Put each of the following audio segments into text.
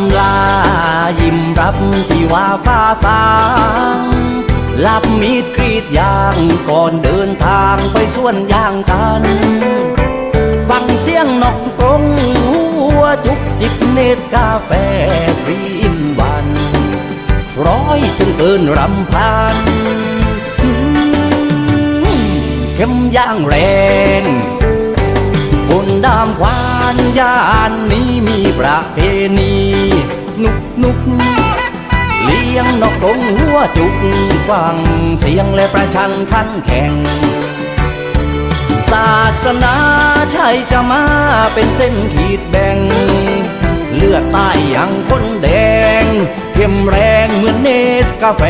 ำลา ยิ้มรับที่ว่าฟ้าสางลับมีดกรีดยางก่อนเดินทางไปสวนยางกัน ฟังเสียงนกกรงหัวจุกจิบเนตรกาแฟทรีอินวัน ร้อยจนเกินรำพันเข้มย่างแรงบนดามควา นย่านนี้มีประเพณี นุกนุกเลี้ยงนกกรงหัวจุกฟังเสียงและประชันขันแข่ง ศาสนาใช่จะมาเป็นเส้นขีดแบ่ง เลือดใต้อย่างคนแดงเข้มแรงเหมือนเนสกาแฟ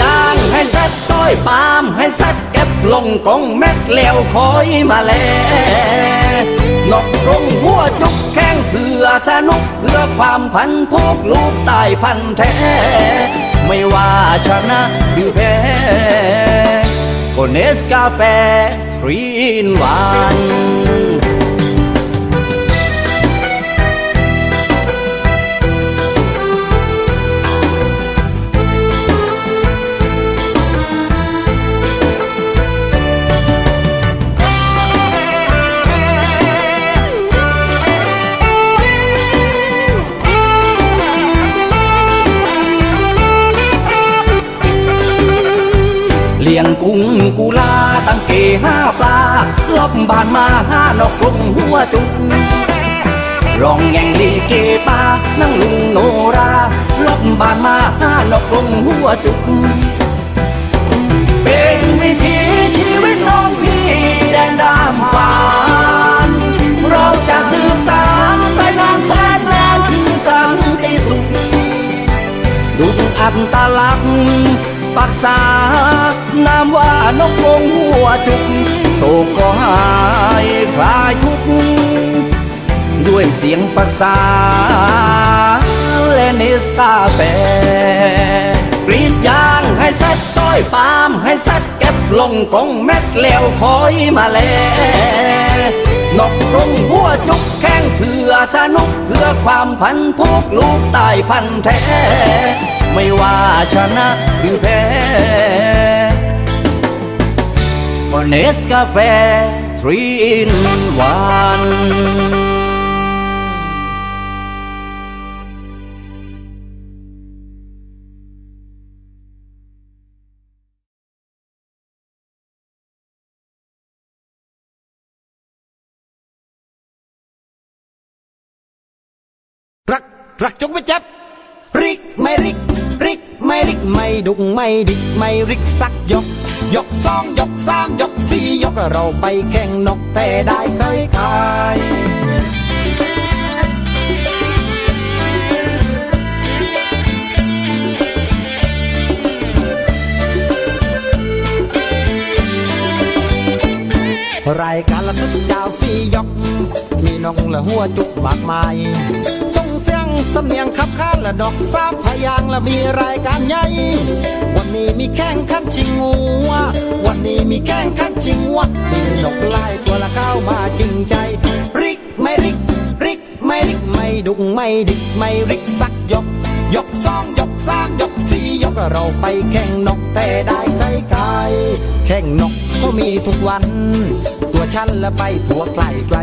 ยางให้ซ็ตซอยปามให้ซ็ตเก็บลงกองแม็กแล้วคอยมาแลนกรงหัวจุกแข้งเพื่อสนุกเพื่อความพันพวกลูกใต้พันแท้ ไม่ว่าชนะหรือแพ้ก็เนสกาแฟทรีนวัน ลี้ยงกุ้งกุลาตั้งเกห้าปลาลอบบานมาห้านกกรุงหัวจุกร้องแย่งลีเกปานั่งลุงโนราลอบบานมาห้านกกรุงหัวจุก เป็นวิถีชีวิตน้องพี่แดนดามฟานเราจะสืบสานไปนานแสนนานคือสันติสุขดุดอันตลักษ์ปักษา นามว่านกกรงหัวจุกโศกก็หายคลายทุกข์ด้วยเสียงปักษาและเนสกาแฟกรีดยางให้เซ็ตซอยปามให้เซ็ตเก็บลงกองแม็กแล้วคอยมาแลนกกรงหัวจุกแข้งเพื่อสนุกเพื่อความพันพวกลูกใต้พันแท้ ไม่ว่าชนะหรือแพ้ ก็เนสกาแฟ3 in 1 รัก รักจงไม่เจ็บริก ไม่ริก ริก ไม่ริก ไม่ดุก ไม่ดิก ไม่ริก สักยก ยกสองยกสามยกสี่ยกเราไปแข่งนกแต่ได้เคยขายรายการละสุดเจ้าสี่ยก มีน้องละหัวจุกมากมายส่งเสียงสำเนียงขับข้าละดอกสามพยางละมีรายการใหญ่ นนี้มีแข่งขันชิงงัว วันนี้มีแข่งขันชิงวัว มีนกไล่ตัวละเข้ามาชิงใจริกไม่ริกริกไม่ริกไม่ดุกไม่ดิกไม่ริกสักยก ยกสองยกสามยกสี่ยกเราไปแข่งนกแต่ได้ไกลไกลแข่งนกก็มีทุกวัน ตัวฉันละไปทั่วไกลไกล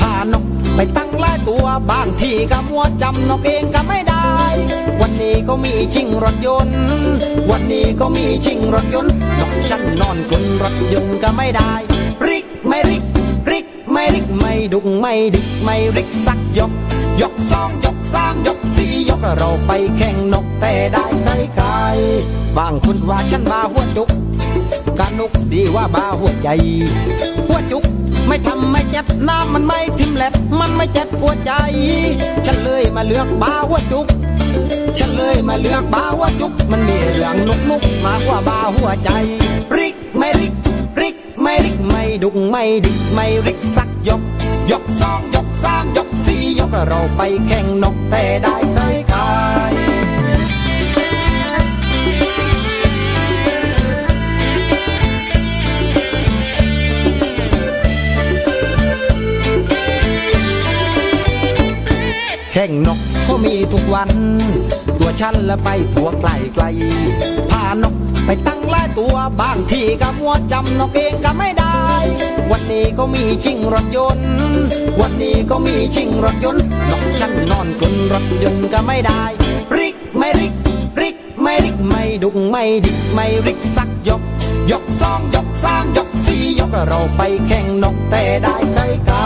พานก ไปตั้งหลายตัวบางทีก็มัวจำนกเองก็ไม่ได้ วันนี้ก็มีชิงรถยนต์ วันนี้ก็มีชิงรถยนต์นกฉันนอนกลนรถยนต์ก็ไม่ได้ริกไม่ริกริกไม่ริกไม่ดุกไม่ดิกไม่ริกสักยก ยกสองยกสามยกสี่ยกเราไปแข่งนกแต่ได้ไกลไกลบางคนว่าฉันมาหัวจุกการนุกดีว่าบ้าหัวใจ หัวจุก ไม่ทำไม่เจ็บน้ำมันไม่ทิ่มแหลบมันไม่เจ็บปวดใจ ฉันเลยมาเลือกบาหัวจุก ฉันเลยมาเลือกบาหัวจุก มันมีเรื่องนุกนุกมากกว่าบาหัวใจ ริกไม่ริก ริกไม่ริกไม่ดุกไม่ดิกไม่ริกสักยก ยกสองยกสามยกสี่ยกเราไปแข่งนกแต่ได้เค แข่งนกก็มีทุกวัน ตัวฉันละไปตัวไกลไกล พานกไปตั้งหลายตัวบางทีก็มัวจำนกเองก็ไม่ได้ วันนี้ก็มีชิงรถยนต์ วันนี้ก็มีชิงรถยนต์ นกฉันนอนกลนรถยนต์ก็ไม่ได้ ริกไม่ริก ริกไม่ริกไม่ดุงไม่ดิกไม่ริกสักยก ยกสองยกสามยกสี่ยกเราไปแข่งนกแต่ได้ไกลไกล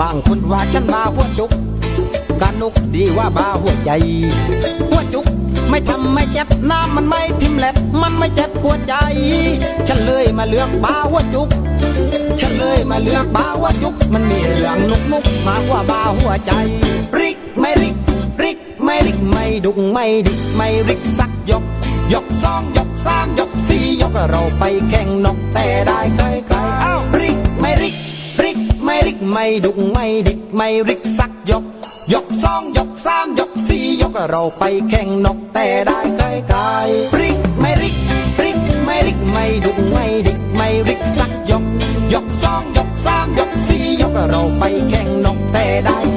บางคนว่าฉันมาหัวจุก การนุกดีว่าบาหัวใจ หัวจุกไม่ทำไม่เจ็บน้ำมันไม่ทิ่มแหลบมันไม่เจ็บปวดใจ ฉันเลยมาเลือกบาหัวจุก ฉันเลยมาเลือกบาหัวจุก มันมีเรื่องนุกนุกมากกว่าบาหัวใจ ริกไม่ริก ริกไม่ริกไม่ดุงไม่ดิกไม่ริกสักยก ยกสองยกสามยกสี่ยกเราไปแข่งนกแต่ได้ไกลไกลๆอ้าวริกไม่ริก ริกไม่ริกไม่ดุงไม่ดิกไม่ริกสักยก ยกสองยกสามยกสี่ยกเราไปแข่งนกแต่ได้ไกลไกลริกไม่ริกริกไม่ริกไม่ดุไม่ดิกไม่ริกสักยก ยกสองยกสามยกสี่ยกเราไปแข่งนกแต่ได้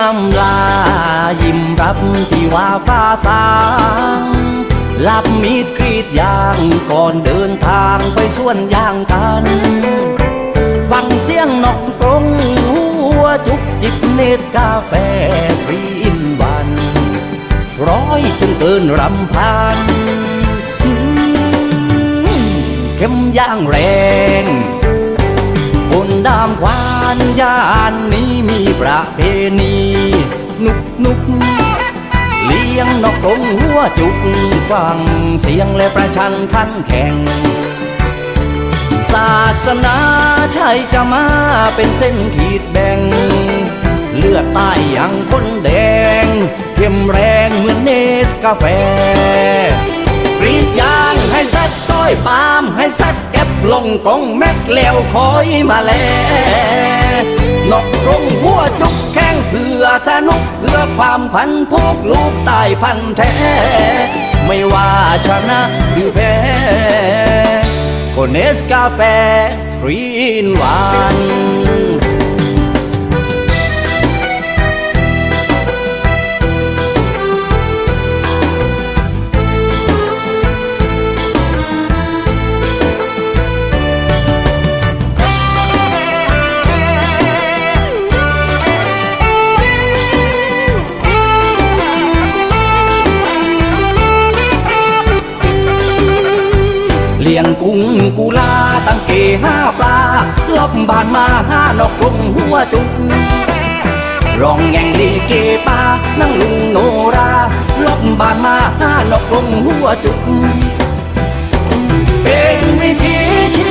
อำลา ยิ้มรับที่ว่าฟ้าสางหลับมีดกรีดยางก่อนเดินทางไปสวนยางกันฟังเสียงนกกรงหัวจุกจิบเนตรกาแฟทรีอินวัน ร้อยจนเกินรำพันเข้มย่างแรง คนดามควานยานนี้มีประเพณี นุกนุกเลี้ยงนกกรงหัวจุกฟังเสียงและประชันขันแข่ง ศาสนาใช่จะมาเป็นเส้นขีดแบ่ง เลือดใต้อย่างคนแดง เข้มแรงเหมือนเนสกาแฟกรีดยา ให้ซัดซอยปาล์มให้ซัดเก็บลงกองแม็กเลี้ยวคอยมาแลนกรงหัวจุกแข้งเพื่อสนุกเพื่อความพันพวกลูกตายพันแท้ ไม่ว่าชนะหรือแพ้ก็เนสกาแฟทรีนวัน เลี้ยงกุ้งกุลาตั้งเกห้าปลาลอบบานมาห้านกกรงหัวจุกร้องแง่งลีเกปานั่งลุงโนราลอบบานมาห้านกกรงหัวจุกเป็นวิถีชี